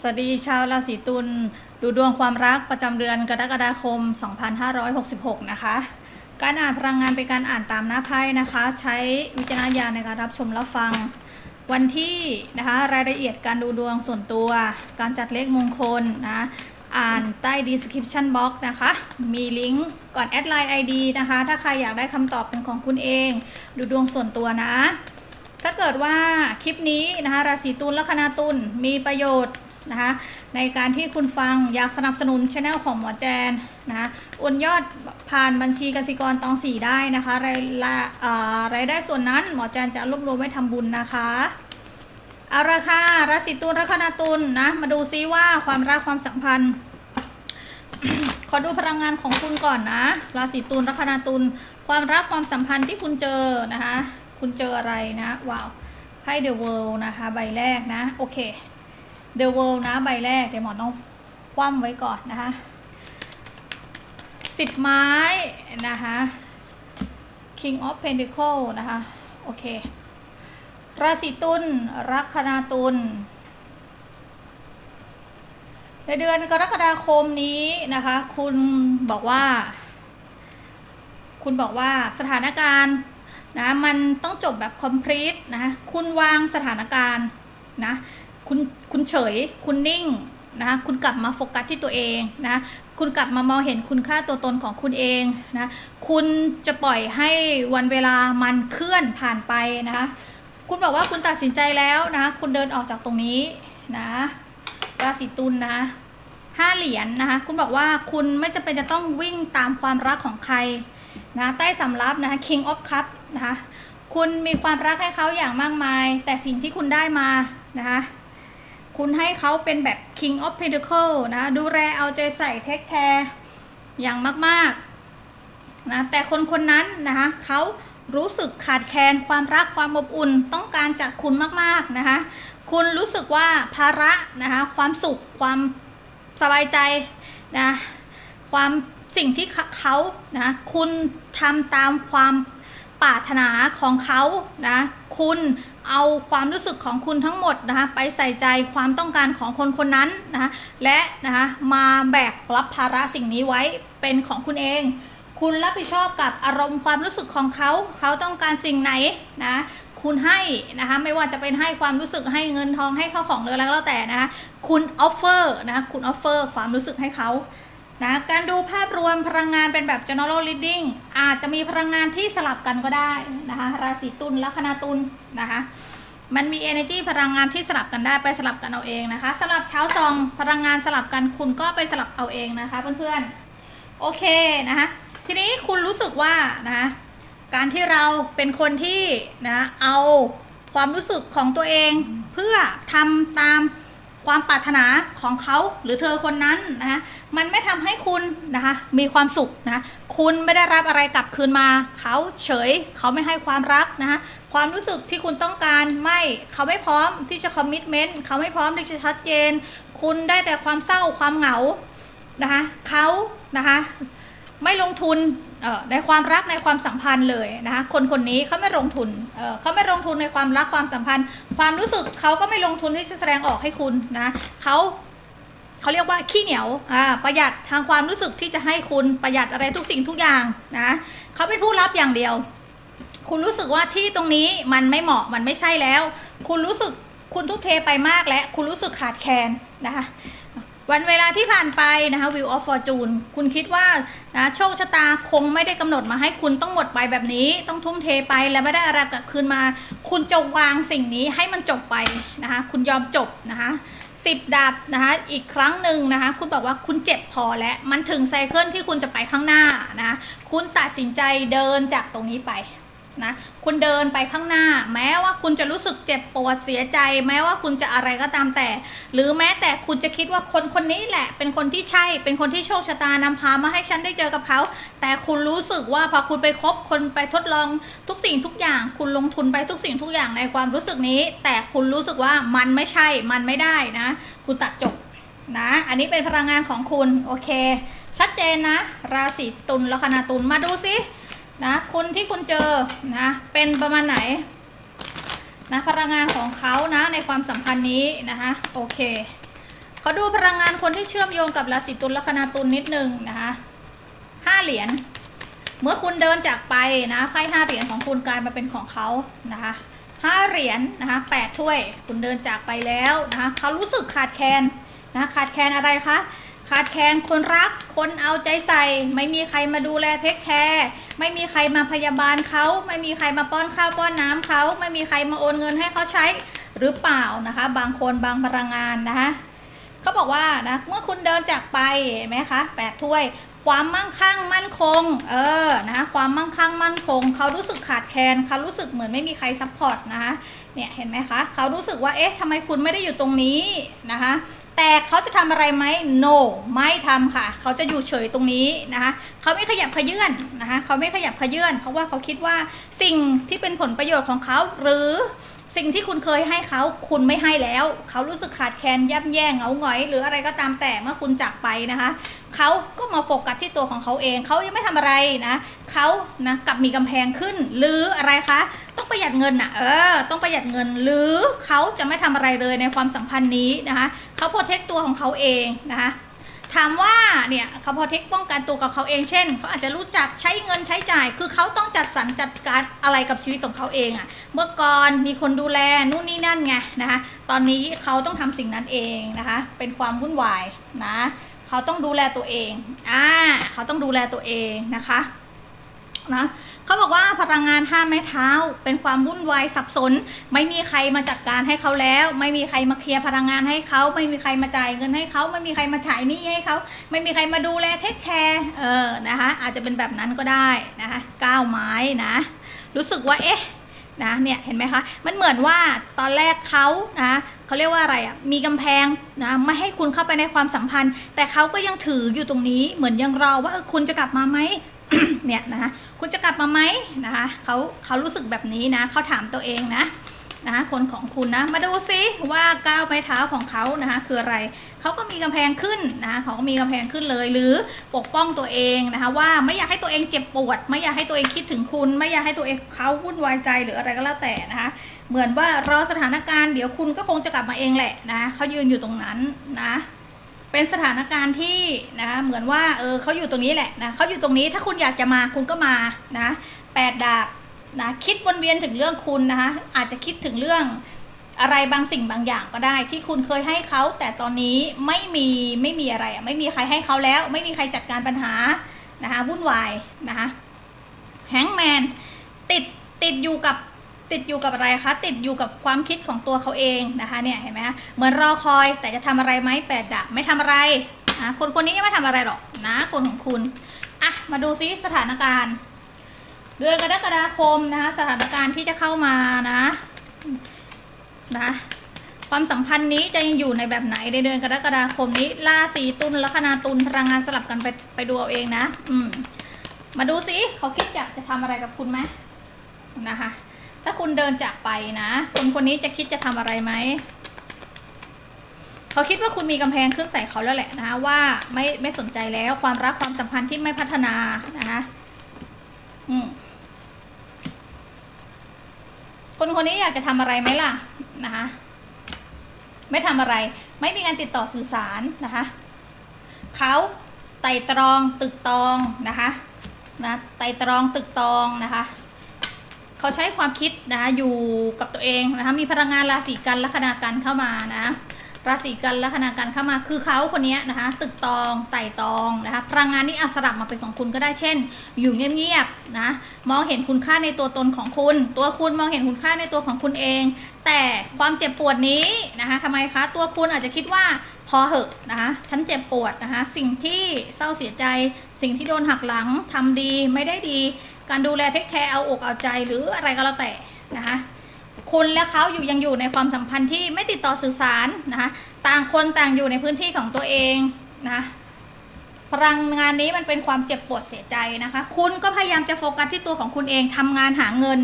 สวัสดีชาวราศีตุลดูดวงความรักประจำเดือนกรกฎาคม 2566 นะคะ การอ่านพลังงานเป็นการอ่านตามหน้าไพ่นะคะ ใช้วิจารณญาณในการรับชมรับฟัง วันที่นะคะรายละเอียดการดูดวงส่วนตัว การจัดเลขมงคลนะอ่านใต้ description box นะคะ มีลิงก์ก่อนแอดไลน์ ID นะคะ ถ้าใครอยากได้คำตอบเป็นของคุณเอง ดูดวงส่วนตัวนะ ถ้าเกิดว่าคลิปนี้นะคะราศีตุลและคณาตุลมีประโยชน์ นะคะในการที่คุณฟังอยากสนับสนุนช anel ของหมอแจนนะคะโอนยอดผ่านบัญชีกสิกรตองสีได้นะคะรายละรายได้ส่วนนั้นหมอแจนจะรวบรวมไว้ทำบุญนะคะเอาละค่ะราศีตุลและคณาตุลนะ มาดูซิว่าความรักความสัมพันธ์ ขอดูพลังงานของคุณก่อนนะ ราศีตุลลัคนาตุลความรักความสัมพันธ์ที่คุณเจอนะคะ คุณเจออะไรนะว้าวไพ่ The World นะคะ ใบแรกนะ โอเค The World นะใบแรก เดี๋ยวหมอต้องคว่ำไว้ก่อนนะคะสิบไม้นะคะ King of Pentacle นะคะ โอเค ราศีตุลลัคนาตุลในเดือนกรกฎาคมนี้นะคะ คุณบอกว่า คุณบอกว่าสถานการณ์นะมันต้องจบแบบ complete นะ คุณวางสถานการณ์นะ คุณ คุณเฉย คุณนิ่งนะคุณกลับมาโฟกัสที่ตัวเองนะคุณกลับมามองเห็นคุณค่าตัวตนของคุณเองนะคุณจะปล่อยให้วันเวลามันเคลื่อนผ่านไปนะคะคุณบอกว่าคุณตัดสินใจแล้วนะคุณเดินออกจากตรงนี้นะราศีตุลนะห้าเหรียญนะคะคุณบอกว่าคุณไม่จำเป็นจะต้องวิ่งตามความรักของใครนะใต้สำรับนะคะ King of Cup นะคะคุณมีความรักให้เขาอย่างมากมาย แต่สิ่งที่คุณได้มานะคะ คุณให้เขาเป็นแบบ King of Pentacle นะ ดูแลเอาใจใส่เทคแคร์อย่างมากๆนะแต่คนคนนั้นนะคะเขารู้สึกขาดแคลนความรักความอบอุ่นต้องการจากคุณมากๆนะคะคุณรู้สึกว่าภาระนะคะความสุขความสบายใจนะความสิ่งที่เขานะคุณทำตามความ ปรารถนาของเขานะคุณเอาความรู้สึกของคุณทั้งหมดนะคะไปใส่ใจความต้องการของคนคนนั้นนะคะและนะคะมาแบกรับภาระสิ่งนี้ไว้เป็นของคุณเอง คุณรับผิดชอบกับอารมณ์ความรู้สึกของเขา เขาต้องการสิ่งไหนนะคุณให้นะคะไม่ว่าจะเป็นให้ความรู้สึกให้เงินทองให้เข้าของหรืออะไรก็แล้วแต่นะคะคุณออฟเฟอร์นะคุณออฟเฟอร์ความรู้สึกให้เขา นะการดูภาพรวมพลังงานเป็นแบบ general reading อาจจะมีพลังงานที่สลับกันก็ได้นะคะราศีตุลลัคนาตุลนะคะมันมี energy พลังงานที่สลับกันได้ไปสลับกันเอาเองนะคะสำหรับเช้าซองพลังงานสลับกันคุณก็ไปสลับเอาเองนะคะเพื่อนๆโอเคนะคะทีนี้คุณรู้สึกว่านะคะการที่เราเป็นคนที่นะเอาความรู้สึกของตัวเองเพื่อทำตาม ความปรารถนาของเขาหรือเธอคนนั้นนะคะมันไม่ทำให้คุณนะคะมีความสุขนะคุณไม่ได้รับอะไรกลับคืนมา เขาเฉยเขาไม่ให้ความรักนะคะความรู้สึกที่คุณต้องการไม่เขาไม่พร้อมที่จะคอมมิชเมนต์เขาไม่พร้อมที่จะชัดเจน คุณได้แต่ความเศร้าความเหงานะคะเขานะคะ ไม่ลงทุนในความรักในความสัมพันธ์เลยนะคะคนคนนี้เขาไม่ลงทุนเเขาไม่ลงทุนในความรักความสัมพันธ์ ความรู้สึกเขาก็ไม่ลงทุนที่จะแสดงออกให้คุณนะเขาเขาเรียกว่าขี้เหนียวอ่าประหยัดทางความรู้สึกที่จะให้คุณประหยัดอะไรทุกสิ่งทุกอย่างนะเขาเป็นผู้รับอย่างเดียว คุณรู้สึกว่าที่ตรงนี้มันไม่เหมาะมันไม่ใช่แล้ว คุณรู้สึกคุณทุกเทไปมากและคุณรู้สึกขาดแคลนนะคะ วันเวลาที่ผ่านไปนะคะ Wheel of Fortune คุณคิดว่านะโชคชะตาคงไม่ได้กำหนดมาให้คุณต้องหมดไปแบบนี้ ต้องทุ่มเทไปและไม่ได้อะไรกลับคืนมา คุณจะวางสิ่งนี้ให้มันจบไปนะคะคุณยอมจบนะคะสิบดาบนะคะอีกครั้งหนึ่งนะคะคุณบอกว่าคุณเจ็บพอแล้วมันถึงไซเคิลที่คุณจะไปข้างหน้านะคุณตัดสินใจเดินจากตรงนี้ไป นะคุณเดินไปข้างหน้า แม้ว่าคุณจะรู้สึกเจ็บปวดเสียใจ แม้ว่าคุณจะอะไรก็ตามแต่ หรือแม้แต่คุณจะคิดว่าคนคนนี้แหละ เป็นคนที่ใช่เป็นคนที่โชคชะตานำพามาให้ฉันได้เจอกับเขา แต่คุณรู้สึกว่าพอคุณไปคบคนไปทดลองทุกสิ่งทุกอย่าง คุณลงทุนไปทุกสิ่งทุกอย่างในความรู้สึกนี้ แต่คุณรู้สึกว่ามันไม่ใช่มันไม่ได้นะ คุณตัดจบนะ อันนี้เป็นพลังงานของคุณโอเค ชัดเจนนะ ราศีตุลลัคนาตุลมาดูซิ นะคุณที่คุณเจอนะเป็นประมาณไหนนะพลังงานของเขานะในความสัมพันธ์นี้นะคะโอเคขอดูพลังงานคนที่เชื่อมโยงกับราศีตุลลัคนาตุลนิดนึงนะคะห้าเหรียญเมื่อคุณเดินจากไปนะไพ่ห้าเหรียญของคุณกลายมาเป็นของเขานะคะห้าเหรียญนะคะแปดถ้วยคุณเดินจากไปแล้วนะคะเขารู้สึกขาดแคลนนะขาดแคลนอะไรคะ ขาดแคลนคนรัก คนเอาใจใส่ ไม่มีใครมาดูแลเทคแคร์ไม่มีใครมาพยาบาลเขาไม่มีใครมาป้อนข้าวป้อนน้ำเขาไม่มีใครมาโอนเงินให้เขาใช้หรือเปล่านะคะ บางคนบางพลังงานนะคะเขาบอกว่านะเมื่อคุณเดินจากไปไหมคะแปดถ้วย ความมั่งคั่งมั่นคง เออนะความมั่งคั่งมั่นคง เขารู้สึกขาดแคลนเขารู้สึกเหมือนไม่มีใครซัพพอร์ตนะคะเนี่ยเห็นไหมคะเขารู้สึกว่าเอ๊ะทำไมคุณไม่ได้อยู่ตรงนี้นะคะ แต่เขาจะทำอะไรไหม no ไม่ทำค่ะ เขาจะอยู่เฉยตรงนี้นะคะเขาไม่ขยับขยื่นนะคะเขาไม่ขยับขยื่นเพราะว่าเขาคิดว่าสิ่งที่เป็นผลประโยชน์ของเขาหรือ สิ่งที่คุณเคยให้เขาคุณไม่ให้แล้ว เขารู้สึกขาดแคลนย่ำแย่เหงาหงอย หรืออะไรก็ตามแต่เมื่อคุณจากไปนะคะเขาก็มาโฟกัสที่ตัวของเขาเอง เขายังไม่ทำอะไรนะเขานะกลับมีกำแพงขึ้น หรืออะไรคะต้องประหยัดเงินอะเออต้องประหยัดเงิน หรือเขาจะไม่ทำอะไรเลยในความสัมพันธ์นี้นะคะเขาโปรเทคตัวของเขาเองนะคะ ถามว่าเนี่ยเขาพอเทคป้องกันตัวกับเขาเองเช่นเขาอาจจะรู้จักใช้เงินใช้จ่าย คือเขาต้องจัดสรรจัดการอะไรกับชีวิตของเขาเองอะ่ะเมื่อก่อนมีคนดูแลนู่นนี่นั่นไงนะคะตอนนี้เขาต้องทำสิ่งนั้นเองนะคะ เป็นความวุ่นวายนะเขาต้องดูแลตัวเองอ่าเขาต้องดูแลตัวเองนะคะ นะเขาบอกว่าพลังงานห้าไม้เท้า เป็นความวุ่นวายสับสน ไม่มีใครมาจัดการให้เขาแล้ว ไม่มีใครมาเคลียร์พลังงานให้เขาไม่มีใครมาจ่ายเงินให้เขาไม่มีใครมาฉายหนี้ให้เขาไม่มีใครมาดูแลเทคแคร์เออนะคะอาจจะเป็นแบบนั้นก็ได้นะคะก้าวไม้นะ รู้สึกว่าเอ๊ะนะเนี่ยเห็นไหมคะมันเหมือนว่าตอนแรกเขานะเขาเรียกว่าอะไรอะมีกำแพงนะไม่ให้คุณเข้าไปในความสัมพันธ์ แต่เขาก็ยังถืออยู่ตรงนี้เหมือนยังรอว่าคุณจะกลับมาไหม เนี่ยนะคะคุณจะกลับมาไหมนะคะเขาเขารู้สึกแบบนี้นะเขาถามตัวเองนะนะคะคนของคุณนะมาดูซิว่าก้าวไม้เท้าของเขานะคะคืออะไรเขาก็มีกำแพงขึ้นนะคะเขาก็มีกำแพงขึ้นเลยหรือปกป้องตัวเองนะคะว่าไม่อยากให้ตัวเองเจ็บปวด ไม่อยากให้ตัวเองคิดถึงคุณ ไม่อยากให้ตัวเองเขาวุ่นวายใจหรืออะไรก็แล้วแต่นะคะเหมือนว่ารอสถานการณ์เดี๋ยวคุณก็คงจะกลับมาเองแหละนะเขายืนอยู่ตรงนั้นนะ เป็นสถานการณ์ที่นะคะเหมือนว่าเออเขาอยู่ตรงนี้แหละนะเขาอยู่ตรงนี้ถ้าคุณอยากจะมาคุณก็มานะแปดดาบนะคิดวนเวียนถึงเรื่องคุณนะคะอาจจะคิดถึงเรื่องอะไรบางสิ่งบางอย่างก็ได้ที่คุณเคยให้เขาแต่ตอนนี้ไม่มีไม่มีอะไรไม่มีใครให้เขาแล้ว ไม่มีใครจัดการปัญหานะคะวุ่นวายนะคะแฮงแมนติดติดอยู่กับ ติดอยู่กับอะไรคะ ติดอยู่กับความคิดของตัวเขาเองนะคะเนี่ยเห็นไหมเหมือนรอคอยแต่จะทำอะไรไหมแปดดาบไม่ทำอะไรนะคนคนนี้ยังไม่ทำอะไรหรอกนะคนของคุณอะมาดูซิสถานการณ์ เดือนกรกฎาคมนะคะสถานการณ์ที่จะเข้ามานะนะความสัมพันธ์นี้จะยังอยู่ในแบบไหนในเดือนกรกฎาคมนี้ราศีตุลลัคนาตุลพลังงานสลับกันไปไปดูเอาเองนะ อืมมาดูสิเขาคิดอยากจะทำอะไรกับคุณไหมนะคะ ถ้าคุณเดินจากไปนะ คนคนนี้จะคิดจะทำอะไรไหม เขาคิดว่าคุณมีกำแพงขึ้นใส่เขาแล้วแหละนะว่าไม่ไม่สนใจแล้วความรักความสัมพันธ์ที่ไม่พัฒนานะคะอืมคนคนนี้อยากจะทำอะไรไหมล่ะนะคะไม่ทำอะไร ไม่มีการติดต่อสื่อสารนะคะเขาไต่ตรองตึกตองนะคะนะไต่ตรองตึกตองนะคะ เขาใช้ความคิดนะคะอยู่กับตัวเองนะคะมีพลังงานราศีกันลัคนากันเข้ามานะราศีกันลัคนากันเข้ามาคือเขาคนนี้นะคะตึกตองไต่ตองนะคะพลังงานนี้อาสลับมาเป็นของคุณก็ได้เช่น อยู่เงียบๆนะมองเห็นคุณค่าในตัวตนของคุณ ตัวคุณมองเห็นคุณค่าในตัวของคุณเอง แต่ความเจ็บปวดนี้นะคะทำไมคะตัวคุณอาจจะคิดว่าพอเหอะนะคะฉันเจ็บปวดนะคะสิ่งที่เศร้าเสียใจ สิ่งที่โดนหักหลังทำดีไม่ได้ดี การดูแลเทคแคร์เอาอกเอาใจหรืออะไรก็แล้วแต่นะคะคุณและเขาอยู่ยังอยู่ในความสัมพันธ์ที่ไม่ติดต่อสื่อสารนะคะต่างคนต่างอยู่ในพื้นที่ของตัวเองนะพลังงานนี้มันเป็นความเจ็บปวดเสียใจนะคะ คุณก็พยายามจะโฟกัสที่ตัวของคุณเองทำงานหาเงิน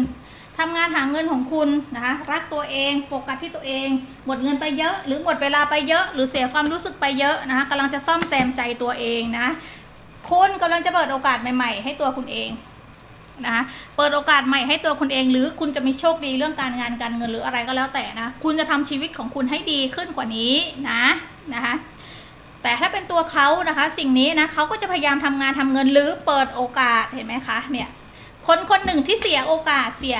ทำงานหาเงินของคุณนะคะรักตัวเองโฟกัสที่ตัวเอง หมดเงินไปเยอะ หรือหมดเวลาไปเยอะ หรือเสียความรู้สึกไปเยอะนะคะกำลังจะซ่อมแซมใจตัวเองนะคุณกำลังจะเปิดโอกาสใหม่ ๆ ให้ตัวคุณเอง นะคะเปิดโอกาสใหม่ให้ตัวคุณเองหรือคุณจะมีโชคดีเรื่องการงานการเงินหรืออะไรก็แล้วแต่นะ คุณจะทำชีวิตของคุณให้ดีขึ้นกว่านี้นะนะคะแต่ถ้าเป็นตัวเขานะคะ สิ่งนี้นะเขาก็จะพยายามทำงานทำเงินหรือเปิดโอกาสเห็นไหมคะเนี่ยคนคนหนึ่งที่เสียโอกาสเสีย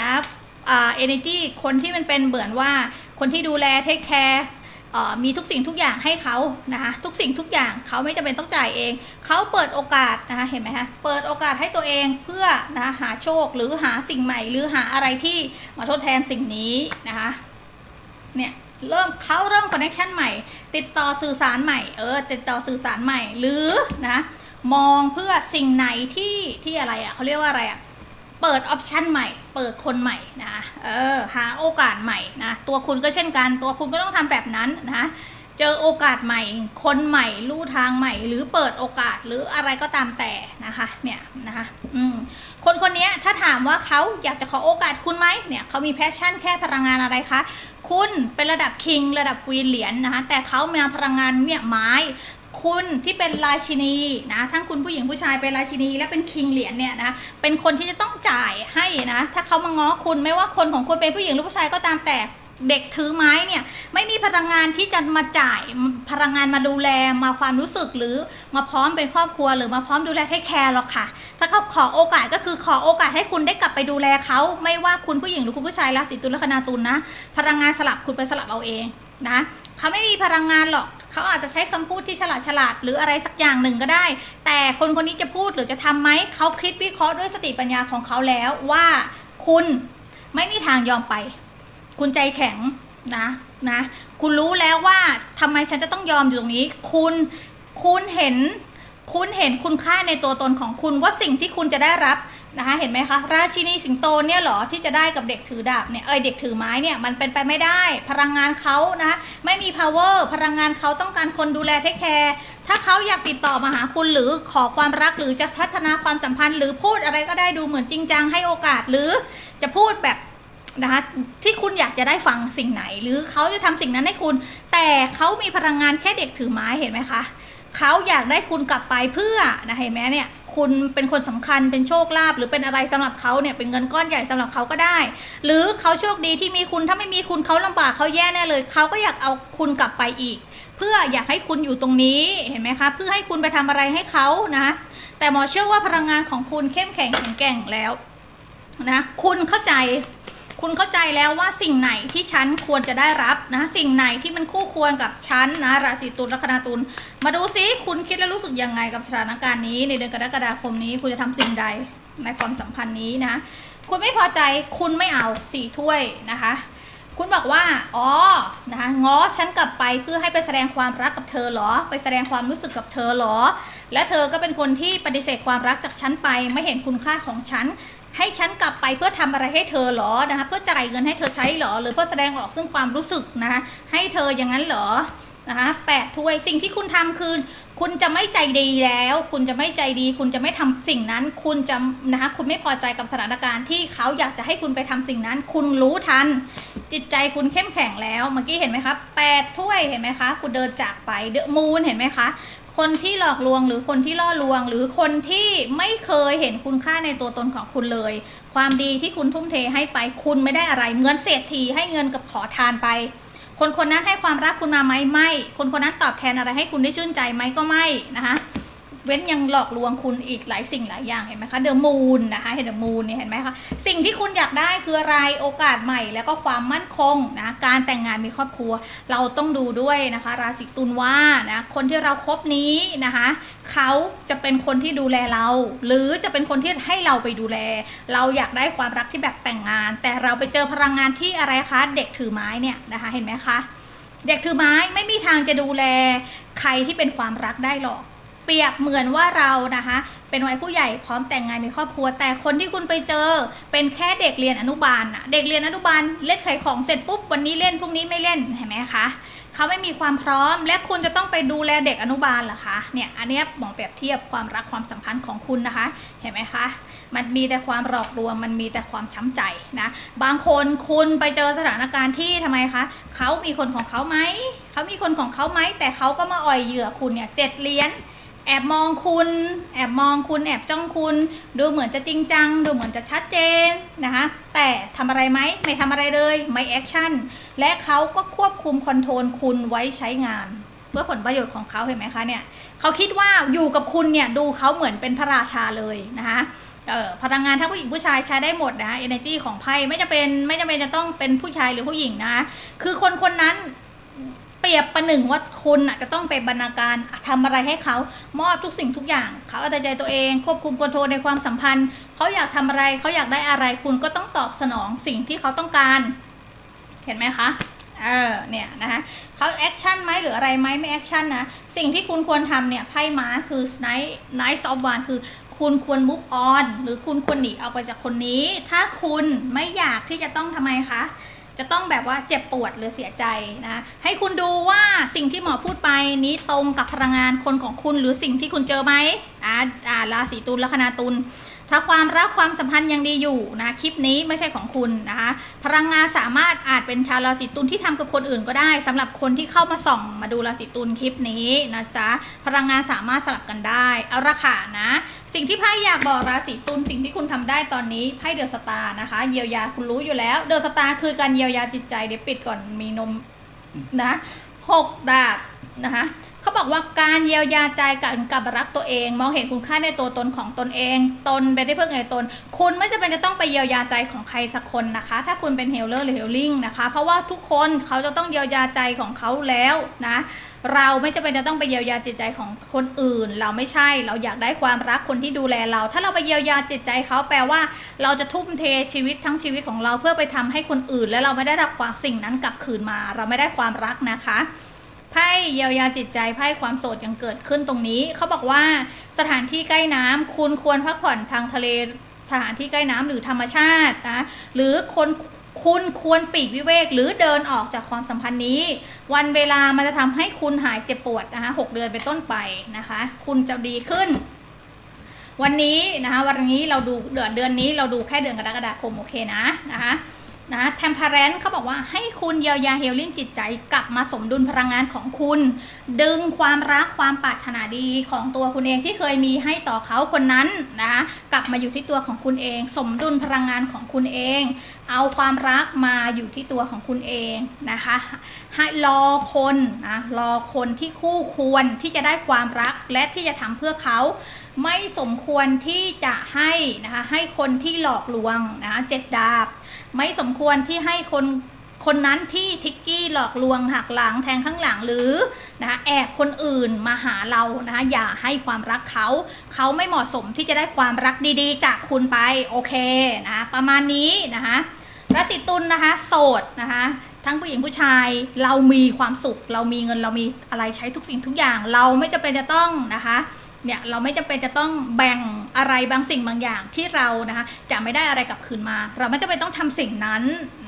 เอ่า energy คนที่มันเป็นเหมือนว่าคนที่ดูแลเทคแคร์ มีทุกสิ่งทุกอย่างให้เขานะคะทุกสิ่งทุกอย่างเขาไม่จำเป็นต้องจ่ายเอง เขาเปิดโอกาสนะคะเห็นไหมคะเปิดโอกาสให้ตัวเองเพื่อนะหาโชคหรือหาสิ่งใหม่ หรือหาอะไรที่มาทดแทนสิ่งนี้นะคะเนี่ยเริ่มเขาเริ่มคอนเนคชันใหม่ ติดต่อสื่อสารใหม่เออติดต่อสื่อสารใหม่หรือนะมองเพื่อสิ่งไหนที่ที่อะไรอะ่ะเขาเรียกว่าอะไรอะ่ะ เปิดออปชันใหม่ เปิดคนใหม่นะเออหาโอกาสใหม่นะตัวคุณก็เช่นกัน ตัวคุณก็ต้องทำแบบนั้นนะเจอโอกาสใหม่ คนใหม่ลู่ทางใหม่ หรือเปิดโอกาสหรืออะไรก็ตามแต่นะคะเนี่ยนะคะอืมคนคนนี้ถ้าถามว่าเขาอยากจะขอโอกาสคุณไหมเนี่ยเขามีแพชชั่นแค่พลังงานอะไรคะคุณเป็นระดับคิงระดับควีนเหรียญนะคะแต่เขามีพลังงานเนี่ยไม้ คุณที่เป็นราชินีนะทั้งคุณผู้หญิงผู้ชายเป็นราชินี และเป็นคิงเหรียญเนี่ยนะเป็นคนที่จะต้องจ่ายให้นะถ้าเขามาง้อคุณไม่ว่าคนของคุณเป็นผู้หญิงหรือผู้ชายก็ตามแต่ เด็กถือไม้เนี่ยไม่มีพลังงานที่จะมาจ่ายพลังงานมาดูแลมาความรู้สึกหรือมาพร้อมเป็นครอบครัวหรือมาพร้อมดูแลให้แคร์หรอกค่ะ ถ้าเขาขอโอกาสก็คือขอโอกาสให้คุณได้กลับไปดูแลเขาไม่ว่าคุณผู้หญิงหรือคุณผู้ชายราศีตุลลคณาตุลนะ พลังงานสลับคุณไปสลับเอาเองนะเขาไม่มีพลังงานหรอกเขาอาจจะใช้คำพูดที่ฉลาดฉลาดหรืออะไรสักอย่างหนึ่งก็ได้ แต่คนคนนี้จะพูดหรือจะทำไหมเขาคิดวิเคราะห์ด้วยสติปัญญาของเขาแล้วว่าคุณไม่มีทางยอมไป คุณใจแข็งนะนะ คุณรู้แล้วว่าทำไมฉันจะต้องยอมอยู่ตรงนี้ คุณคุณเห็น คุณเห็นคุณค่าในตัวตนของคุณว่าสิ่งที่คุณจะได้รับนะคะเห็นไหมคะ ราชินีสิงโตเนี่ยหรอที่จะได้กับเด็กถือดาบเนี่ยเอยเด็กถือไม้เนี่ยมันเป็นไปไม่ได้ พลังงานเขานะไม่มี power พลังงานเขาต้องการคนดูแลเทคแคร์ถ้าเขาอยากติดต่อมาหาคุณหรือขอความรักหรือจะพัฒนาความสัมพันธ์ หรือพูดอะไรก็ได้ดูเหมือนจริงจังให้โอกาสหรือจะพูดแบบ นะคะที่คุณอยากจะได้ฟังสิ่งไหน หรือเขาจะทำสิ่งนั้นให้คุณ แต่เขามีพลังงานแค่เด็กถือไม้เห็นไหมคะเขาอยากได้คุณกลับไปเพื่อนะเห็นไหมเนี่ยคุณเป็นคนสำคัญเป็นโชคลาภหรือเป็นอะไรสำหรับเขาเนี่ยเป็นเงินก้อนใหญ่สำหรับเขาก็ได้ หรือเขาโชคดีที่มีคุณถ้าไม่มีคุณเขาลำบากเขาแย่แน่เลยเขาก็อยากเอาคุณกลับไปอีก เพื่ออยากให้คุณอยู่ตรงนี้เห็นไหมคะ เพื่อให้คุณไปทำอะไรให้เขานะแต่หมอเชื่อว่าพลังงานของคุณเข้มแข็งแข็งแกร่งแล้วนะคุณเข้าใจ คุณเข้าใจแล้วว่าสิ่งไหนที่ฉันควรจะได้รับนะสิ่งไหนที่มันคู่ควรกับฉันนะราศีตุลลัคนาตุลมาดูซิคุณคิดและรู้สึกยังไงกับสถานการณ์นี้ ในเดือนกรกฎาคมนี้คุณจะทำสิ่งใดในความสัมพันธ์นี้นะ คุณไม่พอใจคุณไม่เอาสี่ถ้วยนะคะ คุณบอกว่า อ๋อนะคะง้อฉันกลับไปเพื่อให้ไปแสดงความรักกับเธอหรอ ไปแสดงความรู้สึกกับเธอหรอ และเธอก็เป็นคนที่ปฏิเสธความรักจากฉันไป ไม่เห็นคุณค่าของฉัน ให้ฉันกลับไปเพื่อทำอะไรให้เธอเหรอนะคะเพื่อจ่ายเงินให้เธอใช้เหรอ หรือเพื่อแสดงออกซึ่งความรู้สึกนะคะให้เธออย่างนั้นเหรอนะคะแปดถ้วยสิ่งที่คุณทำคือคุณจะไม่ใจดีแล้ว คุณจะไม่ใจดี คุณจะไม่ทำสิ่งนั้น คุณจะนะคะคุณไม่พอใจกับสถานการณ์ที่เขาอยากจะให้คุณไปทำสิ่งนั้น คุณรู้ทัน จิตใจคุณเข้มแข็งแล้ว เมื่อกี้เห็นไหมคะแปดถ้วยเห็นไหมคะ คุณเดินจากไปเดอะมูนเห็นไหมคะ คนที่หลอกลวงหรือคนที่ล่อลวง หรือคนที่ไม่เคยเห็นคุณค่าในตัวตนของคุณเลย ความดีที่คุณทุ่มเทให้ไปคุณไม่ได้อะไรเหมือนเศรษฐีให้เงินกับขอทานไป คนคนนั้นให้ความรักคุณมาไหมไม่ คนคนนั้นตอบแทนอะไรให้คุณได้ชื่นใจไหมก็ไม่นะคะ เว้นยังหลอกลวงคุณอีกหลายสิ่งหลายอย่างเห็นไหมคะเดอะมูนนะคะเห็นเดอะมูนเนี่ยเห็นไหมคะสิ่งที่คุณอยากได้คืออะไรโอกาสใหม่ แล้วก็ความมั่นคงนะการแต่งงานมีครอบครัว เราต้องดูด้วยนะคะ ราศีตุลว่านะคนที่เราครบนี้นะคะเขาจะเป็นคนที่ดูแลเรา หรือจะเป็นคนที่ให้เราไปดูแล เราอยากได้ความรักที่แบบแต่งงาน แต่เราไปเจอพลังงานที่อะไรคะเด็กถือไม้เนี่ยนะคะเห็นไหมคะเด็กถือไม้ไม่มีทางจะดูแลใครที่เป็นความรักได้หรอก เปรียบเหมือนว่าเรานะคะเป็นวัยผู้ใหญ่พร้อมแต่งงานมีครอบครัว แต่คนที่คุณไปเจอเป็นแค่เด็กเรียนอนุบาลน่ะเด็กเรียนอนุบาลเล่นขายของเสร็จปุ๊บวันนี้เล่นพรุ่งนี้ไม่เล่นเห็นไหมคะเขาไม่มีความพร้อมและคุณจะต้องไปดูแลเด็กอนุบาลเหรอคะเนี่ยอันนี้หมอเปรียบเทียบความรักความสัมพันธ์ของคุณนะคะ เห็นไหมคะ มันมีแต่ความหลอกลวงมันมีแต่ความช้ำใจนะบางคนคุณไปเจอสถานการณ์ที่ทำไมคะเขามีคนของเขาไหมเขามีคนของเขาไหมแต่เขาก็มาอ่อยเหยื่อคุณเนี่ยเจ็ดเหรียญ แอบมองคุณ แอบมองคุณ แอบจ้องคุณ ดูเหมือนจะจริงจัง ดูเหมือนจะชัดเจนนะคะ แต่ทำอะไรไหม ไม่ทำอะไรเลย ไม่แอคชั่น และเขาก็ควบคุมคอนโทรลคุณไว้ใช้งาน เพื่อผลประโยชน์ของเขาเห็นไหมคะเนี่ย เขาคิดว่าอยู่กับคุณเนี่ย ดูเขาเหมือนเป็นพระราชาเลยนะคะออพลังงานทั้งผู้หญิงผู้ชายใช้ได้หมดนะ energy ของไพ่ไม่จะเป็นไม่จำเป็นจะต้องเป็นผู้ชายหรือผู้หญิงนะ คือคนคนนั้น เปรียบประหนึ่งว่าคุณอะจะต้องไปบรรณาการทำอะไรให้เขามอบทุกสิ่งทุกอย่าง เขาเอาใจตัวเอง ควบคุมคอนโทรลในความสัมพันธ์ เขาอยากทำอะไรเขาอยากได้อะไร คุณก็ต้องตอบสนองสิ่งที่เขาต้องการ เห็นไหมคะเออเนี่ยนะคะเขาแอคชั่นไหมหรืออะไรไหมไม่แอคชั่นนะ สิ่งที่คุณควรทำเนี่ยไพ่ม้าคือ night night of one คือคุณควร move on หรือคุณควรหนีออกไปจากคนนี้ ถ้าคุณไม่อยากที่จะต้องทำไมคะ จะต้องแบบว่าเจ็บปวดหรือเสียใจนะ ให้คุณดูว่าสิ่งที่หมอพูดไปนี้ตรงกับพลังงานคนของคุณหรือสิ่งที่คุณเจอไหมอ่าอ่าราศีตุลลัคนาตุลถ้าความรักความสัมพันธ์ยังดีอยู่นะคลิปนี้ไม่ใช่ของคุณนะคะพลังงานสามารถอาจเป็นชาวราศีตุลที่ทำกับคนอื่นก็ได้สำหรับคนที่เข้ามาส่องมาดูราศีตุลคลิปนี้นะจ๊ะพลังงานสามารถสลับกันได้เอาละค่ะนะ สิ่งที่ไพ่อยากบอกราศีตุลสิ่งที่คุณทำได้ตอนนี้ไพ่เดอะสตาร์นะคะ เยียวยาคุณรู้อยู่แล้ว เดอะสตาร์คือการเยียวยาจิตใจเดี๋ยวปิดก่อนมีนมนะหกดาบนะคะ เขาบอกว่าการเยียวยาใจกับกับรักตัวเอง มองเห็นคุณค่าในตัวตนของตนเอง ตนเป็นได้เพื่อไงตน คุณไม่จำเป็นจะต้องไปเยียวยาใจของใครสักคนนะคะ ถ้าคุณเป็นเฮลเลอร์หรือเฮลลิ่งนะคะ เพราะว่าทุกคนเขาจะต้องเยียวยาใจของเขาแล้วนะเราไม่จำเป็นจะต้องไปเยียวยาจิตใจของคนอื่น เราไม่ใช่เราอยากได้ความรักคนที่ดูแลเรา ถ้าเราไปเยียวยาจิตใจเขาแปลว่า เราจะทุ่มเทชีวิตทั้งชีวิตของเราเพื่อไปทำให้คนอื่น และเราไม่ได้รับความสิ่งนั้นกลับคืนมา เราไม่ได้ความรักนะคะ ไพ่เยียวยาจิตใจไพ่ความโสดยังเกิดขึ้นตรงนี้ เขาบอกว่าสถานที่ใกล้น้ำคุณควรพักผ่อนทางทะเลสถานที่ใกล้น้ำหรือธรรมชาตินะ หรือคนคุณควรปีกวิเวก หรือเดินออกจากความสัมพันธ์นี้ วันเวลามันจะทำให้คุณหายเจ็บปวดนะคะหกเดือนเป็นต้นไปนะคะ คุณจะดีขึ้น วันนี้นะคะวันนี้เราดูเดือนเดือนนี้เราดูแค่เดือนกรกฎาคมโอเคนะนะคะ นะแทมพาเรนเขาบอกว่าให้คุณเยียวยาเฮลลิ่งจิตใจกลับมาสมดุลพลังงานของคุณ ดึงความรักความปรารถนาดีของตัวคุณเองที่เคยมีให้ต่อเขาคนนั้นนะคะกลับมาอยู่ที่ตัวของคุณเอง สมดุลพลังงานของคุณเอง เอาความรักมาอยู่ที่ตัวของคุณเองนะคะให้รอคนนะรอคนที่คู่ควรที่จะได้ความรักและที่จะทำเพื่อเขาไม่สมควรที่จะให้นะคะให้คนที่หลอกลวงนะคะเจ็ดดาบ ไม่สมควรที่ให้คนคนนั้นที่ทิกกี้หลอกลวงหักหลังแทงข้างหลังหรือนะคะแอบคนอื่นมาหาเรานะคะอย่าให้ความรักเขา เขาไม่เหมาะสมที่จะได้ความรักดีๆ จากคุณไปโอเคนะคะประมาณนี้นะคะราศีตุลนะคะโสดนะคะทั้งผู้หญิงผู้ชายเรามีความสุข เรามีเงินเรามีอะไรใช้ทุกสิ่งทุกอย่าง เราไม่จำเป็นจะต้องนะคะเนี่ยเราไม่จำเป็นจะต้องแบ่ง อะไรบางสิ่งบางอย่างที่เรานะคะจะไม่ได้อะไรกลับคืนมา เราไม่จำเป็นต้องทำสิ่งนั้น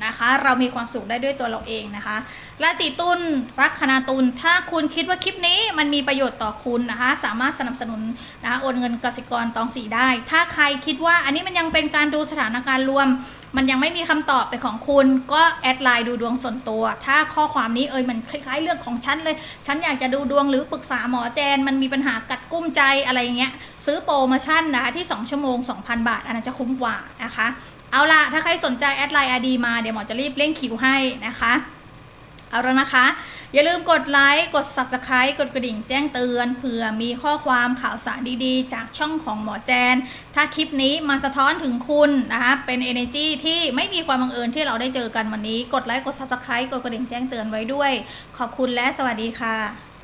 นะคะ เรามีความสุขได้ด้วยตัวเราเองนะคะราศีตุลรักคณาตุลถ้าคุณคิดว่าคลิปนี้มันมีประโยชน์ต่อคุณนะคะ สามารถสนับสนุนนะคะโอนเงินกสิกรตองสีได้ ถ้าใครคิดว่าอันนี้มันยังเป็นการดูสถานการณ์รวม มันยังไม่มีคำตอบเป็นของคุณ ก็แอดไลน์ดูดวงส่วนตัว ถ้าข้อความนี้เอ่ยมันคล้ายๆเรื่องของฉันเลย ฉันอยากจะดูดวงหรือปรึกษาหมอแจน มันมีปัญหากัดกุ้มใจอะไรอย่างเงี้ยซื้อโปรโมชั่นนะคะที่ 2 ชั่วโมง 2,000 บาท อันนั้นจะคุ้มกว่านะคะ เอาล่ะ ถ้าใครสนใจแอดไลน์อดีมา เดี๋ยวหมอจะรีบเร่งคิวให้นะคะ เอาแล้วนะคะ อย่าลืมกดไลค์ กด Subscribe กดกระดิ่งแจ้งเตือนเผื่อมีข้อความข่าวสารดีๆ จากช่องของหมอแจน ถ้าคลิปนี้มันสะท้อนถึงคุณนะคะ เป็น energy ที่ไม่มีความบังเอิญที่เราได้เจอกันวันนี้ กดไลค์ กด Subscribe กดกระดิ่งแจ้งเตือนไว้ด้วย ขอบคุณและสวัสดีค่ะ